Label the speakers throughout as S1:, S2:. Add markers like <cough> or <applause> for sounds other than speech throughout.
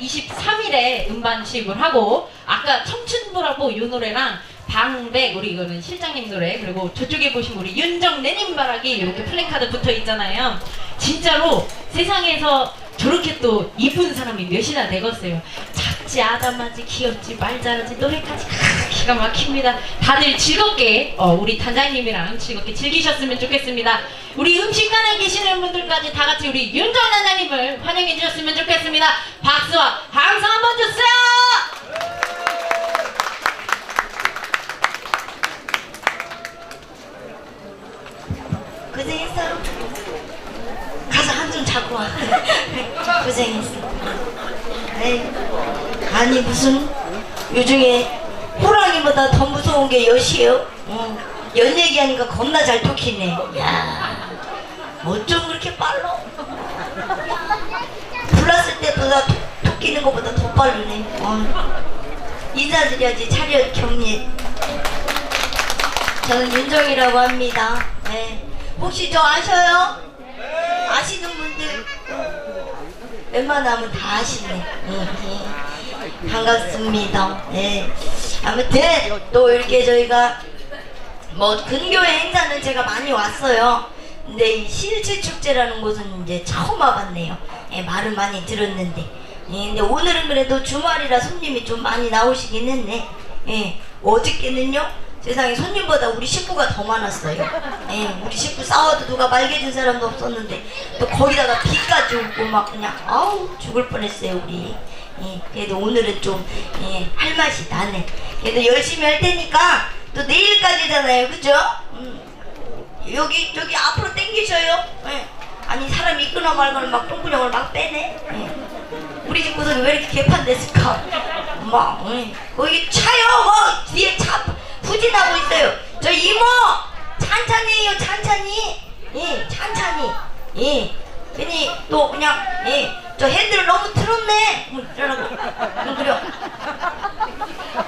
S1: 23일에 음반식을 하고 아까 청춘부라고 이 노래랑 방백 우리 이거는 실장님 노래 그리고 저쪽에 보시면 우리 윤정래님 바라기 이렇게 플래카드 붙어 있잖아요. 진짜로 세상에서 저렇게 또 이쁜 사람이 몇이나 되겠어요. 작지 아담하지 귀엽지 말 잘하지 노래까지 기가 막힙니다. 다들 즐겁게 어, 우리 단장님이랑 즐겁게 즐기셨으면 좋겠습니다. 우리 음식관에 계시는 분들까지 다 같이 우리 윤정 단장님을 환영해 주셨으면 좋겠습니다. 박수와 함성 한번 주세요.
S2: 고생했어. 가서 한숨 자고 와. <laughs> 고생했어. 아니 무슨 요중에 호랑이보다 더 무서운 게 여시요. 어, 연 얘기하니까 겁나 잘 토키네. 야, 어쩜 그렇게 빨라? 불났을 때보다 토, 토끼는 것보다 더 빠르네. 어. 인사드려야지 차렷 경례. 저는 윤정이라고 합니다. 네. 혹시 저 아셔요? 아시는 분들 웬만하면 다 아시네. 응, 응. 반갑습니다. 네. 아무튼 또 이렇게 저희가 뭐 근교의 행사는 제가 많이 왔어요. 근데 이 실치 축제라는 곳은 이제 처음 와봤네요. 예, 말을 많이 들었는데. 예, 근데 오늘은 그래도 주말이라 손님이 좀 많이 나오시긴 했네. 예, 어저께는요. 세상에 손님보다 우리 식구가 더 많았어요. 예, 우리 식구 싸워도 누가 말개준 사람도 없었는데 또 거기다가 비까지 오고 막 그냥 아우 죽을 뻔했어요 우리. 예, 그래도 오늘은 좀 예, 할 맛이 나네. 그래도 열심히 할 테니까 또 내일까지잖아요, 그죠? 음. 여기 저기 앞으로 당기셔요. 예. 아니 사람이 있거나 말거나 막 똥구녕을 막 빼네. 예. 우리 집 구석이 왜 이렇게 개판됐을까? 막 예. 거기 차요, 뭐 뒤에 차 후진하고 있어요. 저 이모 찬찬히요, 찬찬히. 예, 찬찬히. 예. 괜히 또 그냥 예. 저 핸들을 너무 틀었네. 뭐 이러라고. 응, 그래.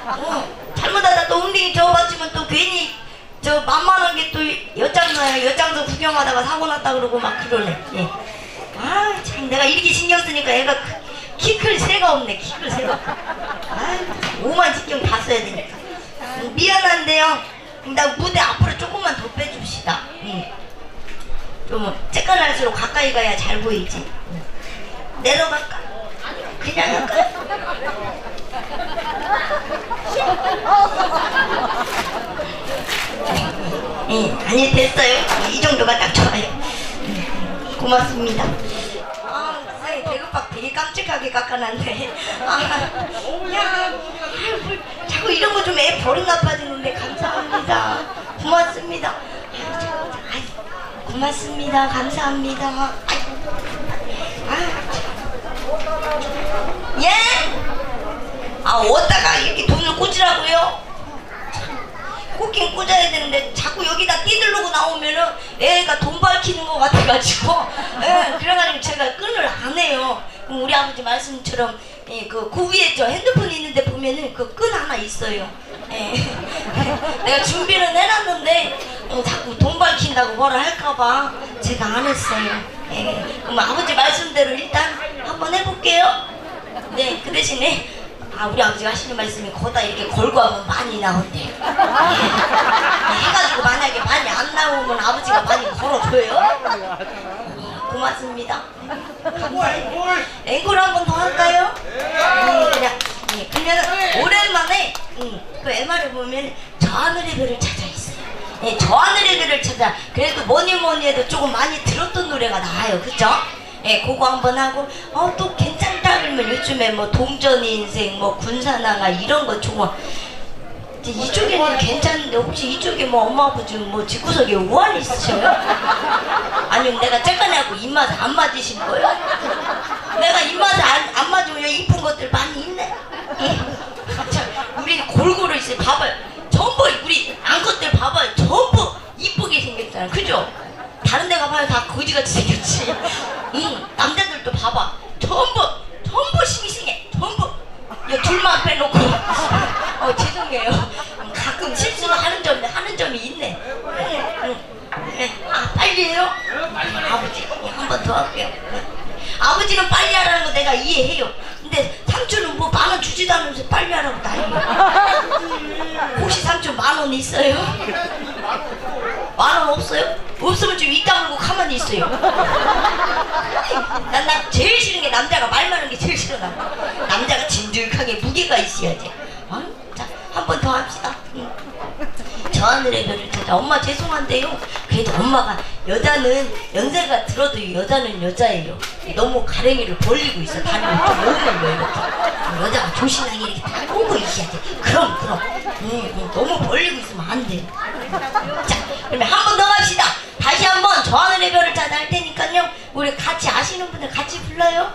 S2: 어, 잘못하다 또 웅댕이 저어봤지만 또 괜히 저 만만한 게 또 엿장나요. 엿장서 구경하다가 사고 났다 그러고 막 그러네. 예. 아, 참 내가 이렇게 신경 쓰니까 애가 키 클 새가 없네. 키 클 새가. 아, 오만 신경 다 써야 되니까. 음, 미안한데요. 나 무대 앞으로 조금만 더 빼줍시다. 음. 좀 쬐끈할수록 가까이 가야 잘 보이지. 음. 내려갈까? 그냥 할까? 예, 아니 됐어요. 이 정도가 딱 좋아요. 음, 고맙습니다. 아, 세상에 배급박 되게 깜찍하게 깎아놨네. 아, 야, 아이고, 자꾸 이런 거 좀 애 버릇 나빠지는데 감사합니다. 고맙습니다. 고맙습니다. 감사합니다. 아, 참. 예? 아, 어디다가 이렇게 돈을 꽂으라고요? 꽂긴 꽂아야 되는데 자꾸 여기다 띠들르고 나오면은 애가 돈 밝히는 것 같아가지고 예, 그래가지고 제가 끈을 안 해요. 우리 아버지 말씀처럼 예, 그, 그 위에 저 핸드폰 있는데 보면은 그 끈 하나 있어요. 예. <laughs> 내가 준비를 해놨는데 어, 자꾸 돈 밝힌다고 뭐라 할까봐 제가 안 했어요. 예. 그럼 아버지 말씀대로 일단 한번 해볼게요. 네, 그 대신에 아 우리 아버지가 하시는 말씀이 거다 이렇게 걸고 하면 많이 나온대요. 예. 해가지고 만약에 많이 안 나오면 아버지가 많이 걸어줘요. 고맙습니다. 앵콜 한 번 더 할까요? 네, 그냥 예, 오랜만에 음, 그 MR을 보면 저 하늘의 별을 찾아 있어요. 예, 저 하늘의 별을 찾아 그래도 뭐니 뭐니 해도 조금 많이 들었던 노래가 나와요, 그죠? 예, 그거 한번 하고 어 또 괜찮다 그러면 요즘에 뭐 동전 인생, 뭐 군사나가 이런 거 좋아. 이쪽에는 괜찮은데 혹시 이쪽에 뭐 엄마 아버지 뭐 집구석에 우환 있으셔요? 아니면 내가 쬐끈하고 입맛 안 맞으신 거예요? 내가 입맛 안, 안 맞으면 이쁜 것들 많이 있네. 예. 참, 우리 골고루 있어요. 봐봐요. 전부 우리 암컷들 봐봐요. 전부 이쁘게 생겼잖아. 그죠? 다른 데 가봐요. 다 거지같이 생겼지. 응. 남자들도 봐봐. 전부 전부 싱싱해. 전부. 야, 둘만 빼놓고. 음, 가끔 실수를 하는 점이, 하는 점이 있네. 네. 아, 빨리요? 아버지, 한 번 더 할게요. 네. 아버지는 빨리 하라는 거 내가 이해해요. 근데 죽지도 않으면서 빨리 하라고 난리야. 혹시 삼촌 만 원 있어요? 만 원 없어요? 없으면 좀 이따 물고 가만히 있어요. 난, 난 제일 싫은 게 남자가 말 많은 게 제일 싫어. 난. 남자가 진득하게 무게가 있어야지. 어? 자, 한번 더 합시다. 응. 저 하늘의 별을 찾아. 엄마 죄송한데요. 그래도 엄마가 여자는 연세가 들어도 여자는 여자예요. 너무 가랭이를 벌리고 있어. 다리를 좀왜 이렇게. 여자가 조신하게 이렇게 다 꼬고 있어야지 그럼 그럼. 응, 응, 너무 벌리고 있으면 안 돼 자 그러면 한 번더 갑시다. 다시 한번 저 하늘의 별을 찾아 할 테니까요. 우리 같이 아시는 분들 같이 불러요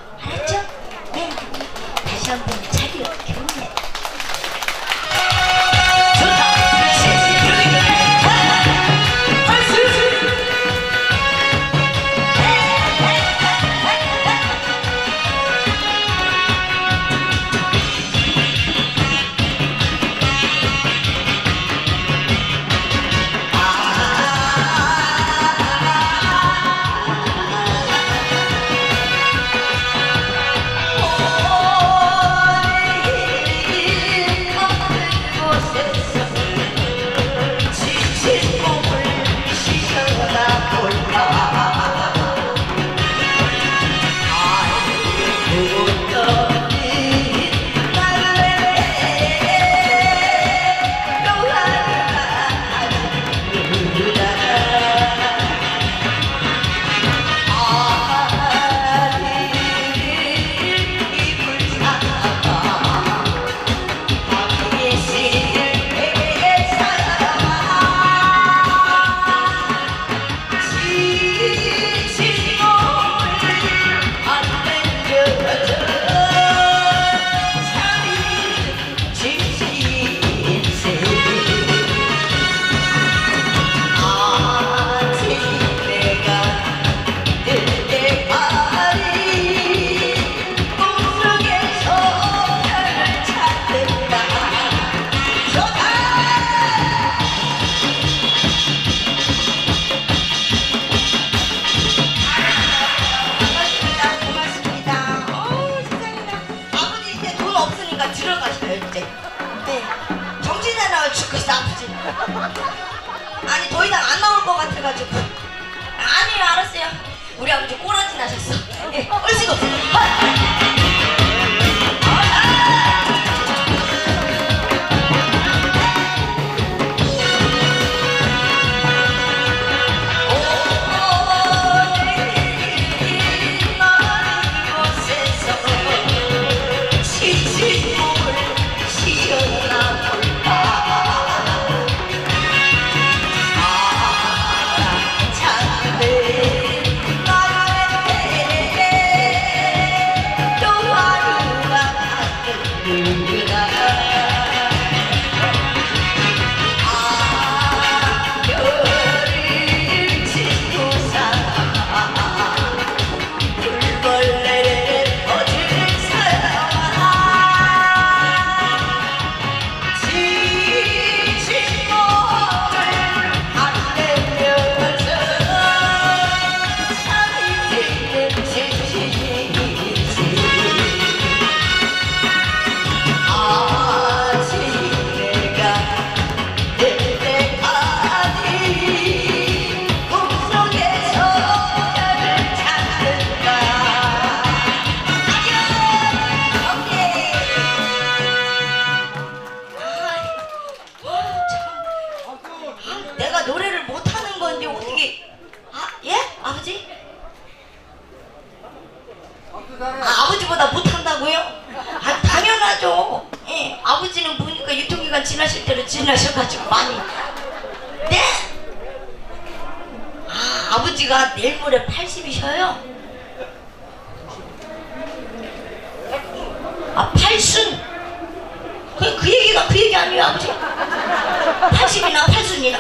S2: 그 얘기 아니에요 아버지 80이나 팔순이나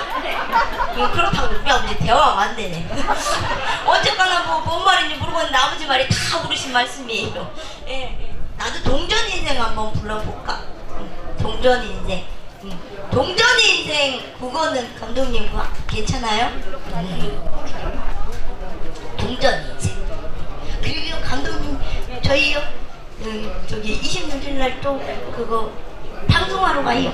S2: 이거 그렇다고 우리 아버지 대화가 안 되네 어쨌거나 뭐 뭔 말인지 모르겠는데 아버지 말이 다 옳으신 말씀이에요 예, 예. 나도 동전 인생 한번 불러볼까 응, 동전 인생 응. 동전 인생 그거는 감독님 그거 괜찮아요? 응. 동전 인생 그리고 감독님 저희요 음, 저기 20년 날또 그거 방송하러 가요.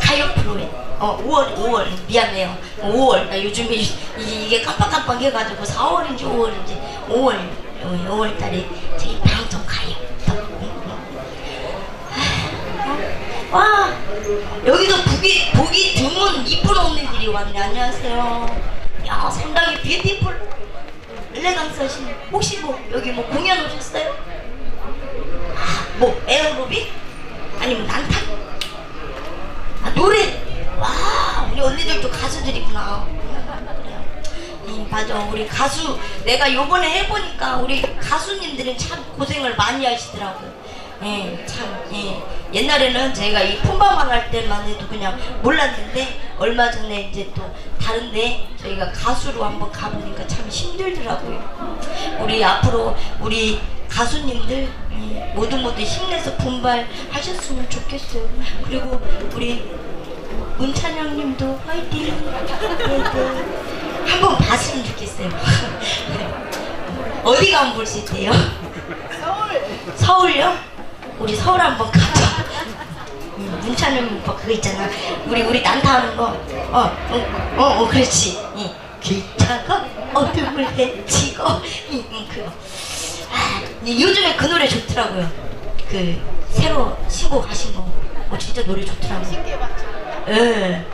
S2: 가요 프로에. 어 5월 5월 미안해요. 5월 나 요즘에 이- 이게 깜빡깜빡 해가지고 4월인지 5월인지 5월 5월 달에 저희 방송 가요. 와 여기도 보기 보기 드문 이쁜 언니들이 왔네. 안녕하세요. 야 상당히 뷰티풀 엘레강스하신 혹시 뭐 여기 뭐 공연 오셨어요? 아, 뭐 에어로빅? 아니면 난타? 아 노래? 와 우리 언니들도 가수들이구나. 맞아 우리 가수 내가 요번에 해보니까 우리 가수님들은 참 고생을 많이 하시더라고. 예, 참, 예. 옛날에는 제가 이 폰방만 할 때만 해도 그냥 몰랐는데 얼마 전에 이제 또 다른데 저희가 가수로 한번 가보니까 참 힘들더라고요. 우리 앞으로 우리 가수님들 예, 모두 모두 힘내서 분발하셨으면 좋겠어요. 그리고 우리 문찬영님도 화이팅. 네, 네. 한번 봤으면 좋겠어요. 어디 가면 볼 수 있대요? 서울요? 우리 서울 한번 가자. 음, 문찬영 오빠 그거 있잖아. 우리 우리 난타 하는 거. 어, 어, 어, 어 그렇지. 응. 기차가 어둠을 헤치고, 응, 응, 그거. 요즘에 그 노래 좋더라고요. 그 새로 신곡 하신 거. 어, 진짜 노래 좋더라고요. 예.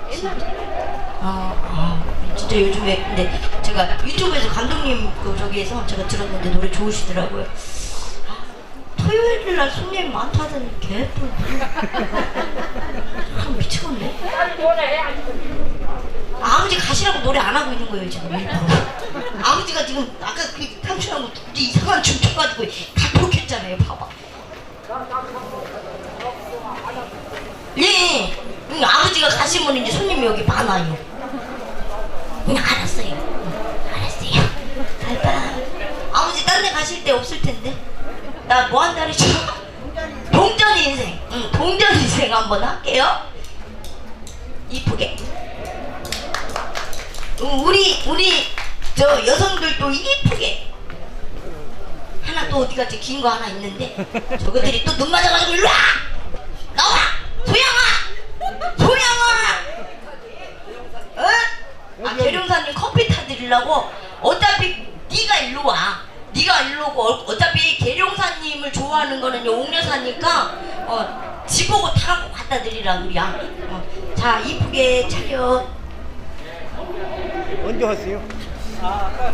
S2: 아, 아, 진짜 요즘에 근데 제가 유튜브에서 감독님 그 저기에서 제가 들었는데 노래 좋으시더라고요. 토요일 날 손님 많다더니 개뿔. 참 미치겠네. 아버지 가시라고 노래 안 하고 있는 거예요 지금. 아버지가 지금 아까 그 탕수하고 이상한 춤 춰가지고 다 욕했잖아요. 봐봐. 예. 응, 아버지가 가시면 이제 손님이 여기 많아요. 응, 알았어요. 응, 알았어요. 바이바이. 아버지 딴 데 가실 데 없을 텐데. 나 뭐 한다 그랬죠? 동전 인생. 응, 동전 인생 한번 할게요. 이쁘게. 응, 우리 우리 저 여성들도 이쁘게. 하나 또 어디 갔지? 긴 거 하나 있는데 저것들이 또 눈 맞아가지고 일로 와! 나와! 소양아! 소양아! 어? 아 계룡사님 커피 타드리려고 어차피 네가 일로 와. 네가 일로 오고 어- 어차피 계룡사님을 좋아하는 거는 옥녀사니까 어 지보고 타라고 갖다 드리라 우리야. 어. 자 이쁘게 차려.
S3: 언제 왔어요? 아, 아까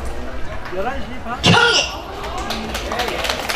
S3: 11시 반?
S2: 경례.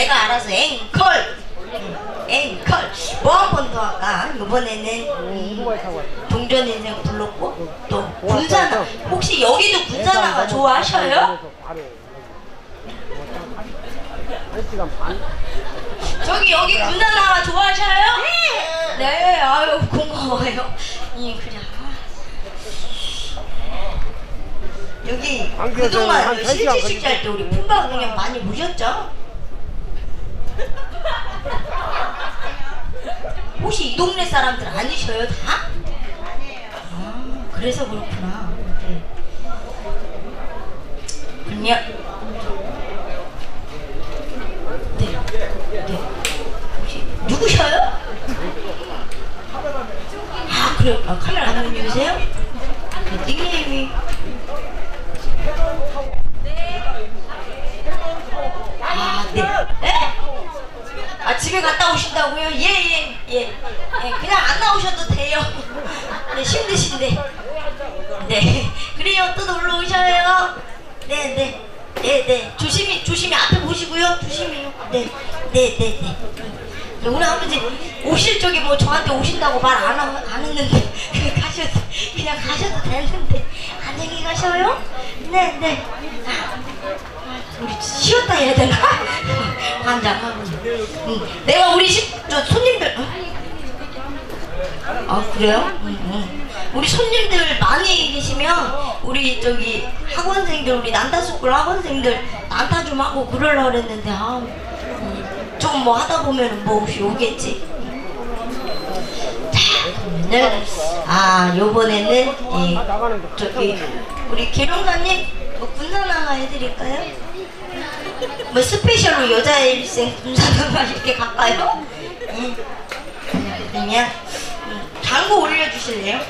S2: 내가 알아서 앵콜! 앵콜! 뭐한번더 할까? 이번에는. 동전 인생 불렀고, 또 군사나. 혹시 여기도 군사나가 좋아하셔요? 저기 여기 군사나 좋아하셔요? 네. 네, 아유 고마워요. 예, 그래. 여기 그동안
S3: 한
S2: 실제
S3: 시간
S2: 축제할 때 우리 품바 공연 많이 보셨죠? <laughs> 혹시 이 동네 사람들 아니셔요 다? 아, 그래서 그렇구나. 네. 네. 네. 혹시 누구셔요? 아 그래요? 아, 카메라 감독님이세요? 네, 닉네임이 아 네. 네? 아 집에 갔다 오신다고요? 예예예 예, 예. 예, 그냥 안 나오셔도 돼요. 네 힘드신데. 네 그래요 또 놀러 오셔요. 네 네 네 네 조심히 조심히 앞에 보시고요 조심히요. 네 네 네 네, 네, 네. 우리 아버지 오실 적에 뭐 저한테 오신다고 말 안 안 했는데 <laughs> 가셔도 그냥 가셔도 되는데 안녕히 가셔요. 네 네. 아, 우리 쉬었다 해야 되나? <laughs> 환장하고. 응. 내가 우리 집, 저 손님들. 응? 아 그래요? 응, 응. 우리 손님들 많이 계시면 우리 저기 학원생들 우리 난타스쿨 학원생들 난타 좀 하고 그러려고 그랬는데 아 좀 뭐 하다 보면 뭐 혹시 오겠지. 자 그러면은 아 요번에는 예. 저기 우리 계룡사님 뭐 군사나가 해드릴까요? 뭐 스페셜로 여자 일생 군사나가 이렇게 갈까요? 예. 그러면 음, 장구 올려주실래요?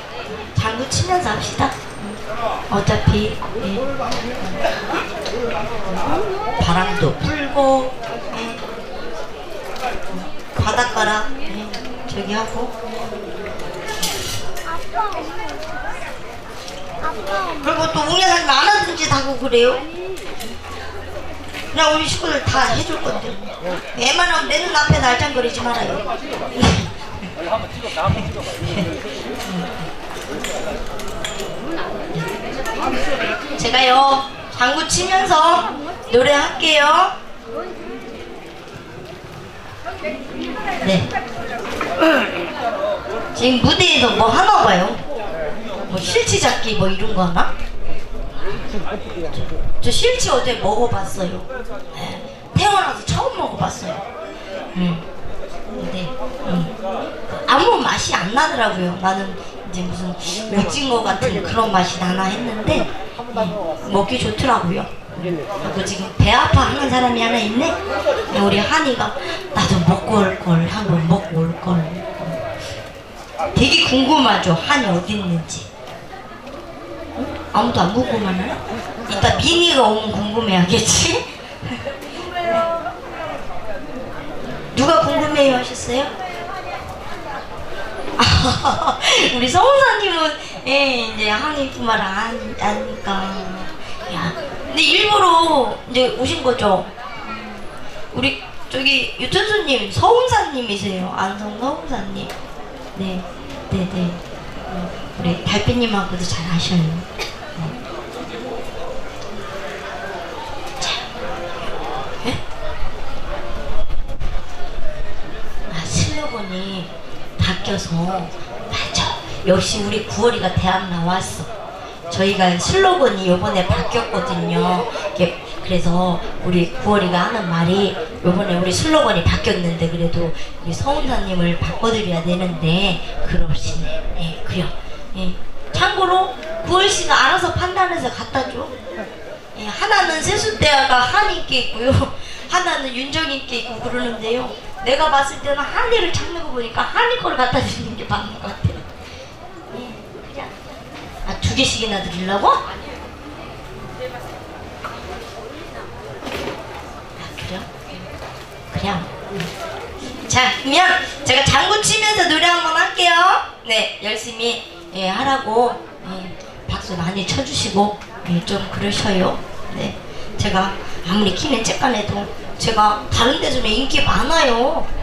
S2: 장구 치면서 합시다. 어차피 예. 바람도 불고 예. 바닷가라 예. 저기 하고 그리고 또 웅녀사님 안짓 하고 그래요? 그냥 우리 식구들 다 해줄 건데. 웬만하면 내 눈 앞에 날짱거리지 말아요. 제가요 장구 치면서 노래할게요. 네. 지금 무대에서 뭐 하나 봐요? 뭐 실치 잡기 뭐 이런 거 하나? 저 실치 어제 먹어봤어요. 네. 태어나서 처음 먹어봤어요. 음. 근데 음. 아무 맛이 안 나더라고요. 나는 이제 무슨 오징어 같은 그런 맛이 나나 했는데 음. 먹기 좋더라고요. 그리고 지금 배 아파하는 사람이 하나 있네. 우리 한이가 나도 먹고 올걸 한번 먹고 올 걸. 되게 궁금하죠. 한이 어디 있는지. 아무도 안 궁금하나? 이따 미니가 오면 궁금해하겠지? 누가 궁금해요 하셨어요? <laughs> 우리 성우사님은 예, 이제 한이뿐만 안, 아니까 야, 근데 일부러 이제 오신 거죠? 우리 저기 유천수님 서운사님이세요 안성 서운사님 네, 네, 네. 우리 달빛님하고도 잘 아셔요. 네. 자, 예? 아 슬로건이 바뀌어서 맞아. 역시 우리 9월이가 대학 나왔어. 저희가 슬로건이 요번에 바뀌었거든요. 그래서 우리 9월이가 하는 말이 요번에 우리 슬로건이 바뀌었는데 그래도 우리 서운사님을 바꿔드려야 되는데 그러시네. 예, 그래요. 예. 참고로 9월 씨가 알아서 판단해서 갖다 줘. 예, 하나는 세숫대야가 한이께 있고요. 하나는 윤정이께 있고 그러는데요. 내가 봤을 때는 한이를 찾는 거 보니까 한이 걸 갖다 주는 게 맞는 것 같아요. 예, 그냥 아, 두 개씩이나 드리려고? 아, 그래요? 그래. 그냥. 자, 그러면 제가 장구 치면서 노래 한번 할게요. 네, 열심히 예, 하라고 예, 박수 많이 쳐주시고 예, 좀 그러셔요. 네, 제가 아무리 키는 쬐깐해도 제가 다른 데서 인기 많아요.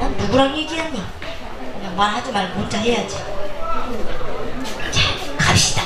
S2: 난 누구랑 얘기하니? 그냥 말하지 말고 혼자 해야지. 자, 갑시다.